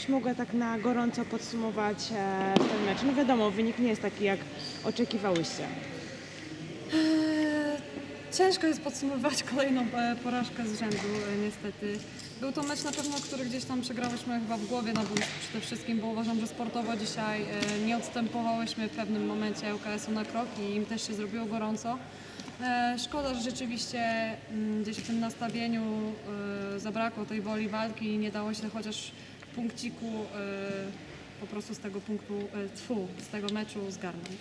Jakbyś mogła tak na gorąco podsumować e, ten mecz? No wiadomo, wynik nie jest taki, jak oczekiwałyście. Eee, Ciężko jest podsumować kolejną e, porażkę z rzędu, e, niestety. Był to mecz na pewno, który gdzieś tam przegrałyśmy chyba w głowie na boisku przede wszystkim, bo uważam, że sportowo dzisiaj e, nie odstępowałyśmy w pewnym momencie UKS-u na krok i im też się zrobiło gorąco. E, Szkoda, że rzeczywiście mm, gdzieś w tym nastawieniu e, zabrakło tej woli walki i nie dało się chociaż punkciku e, po prostu z tego punktu, e, tfu, z tego meczu zgarnąć.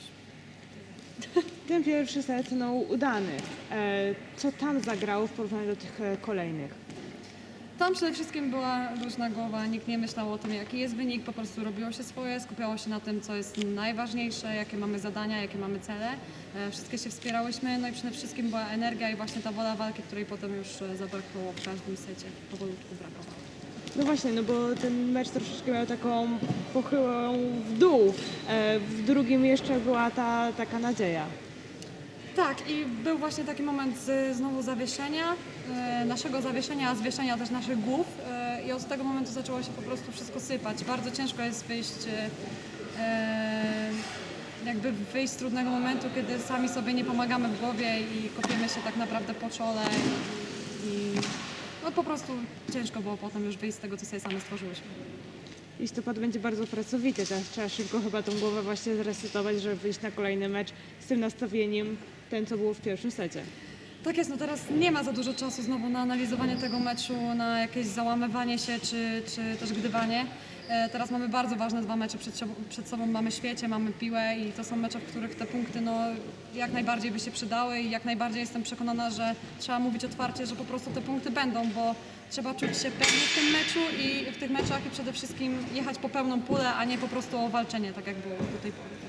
Ten pierwszy set, no udany. E, co tam zagrało w porównaniu do tych e, kolejnych? Tam przede wszystkim była luźna głowa, nikt nie myślał o tym, jaki jest wynik, po prostu robiło się swoje, skupiało się na tym, co jest najważniejsze, jakie mamy zadania, jakie mamy cele. E, Wszystkie się wspierałyśmy, no i przede wszystkim była energia i właśnie ta wola walki, której potem już zabrakło w każdym secie, powolutku brakowało. No właśnie, no bo ten mecz troszeczkę miał taką pochyłą w dół. E, w drugim jeszcze była ta taka nadzieja. Tak, i był właśnie taki moment z, znowu zawieszenia, e, naszego zawieszenia, a zwieszenia też naszych głów e, i od tego momentu zaczęło się po prostu wszystko sypać. Bardzo ciężko jest wyjść, jakby wyjść z trudnego momentu, kiedy sami sobie nie pomagamy w głowie i kopiemy się tak naprawdę po czole po prostu ciężko było potem już wyjść z tego, co sobie same stworzyłyśmy. Listopad będzie bardzo pracowity, teraz trzeba szybko chyba tą głowę właśnie zresetować, żeby wyjść na kolejny mecz z tym nastawieniem, ten co było w pierwszym secie. Tak jest, no teraz nie ma za dużo czasu znowu na analizowanie tego meczu, na jakieś załamywanie się czy, czy też gdywanie. E, Teraz mamy bardzo ważne dwa mecze przed, przed sobą. Mamy świecie, mamy piłę i to są mecze, w których te punkty no, jak najbardziej by się przydały i jak najbardziej jestem przekonana, że trzeba mówić otwarcie, że po prostu te punkty będą, bo trzeba czuć się pewnie w tym meczu i w tych meczach i przede wszystkim jechać po pełną pulę, a nie po prostu o walczenie, tak jak było do tej pory.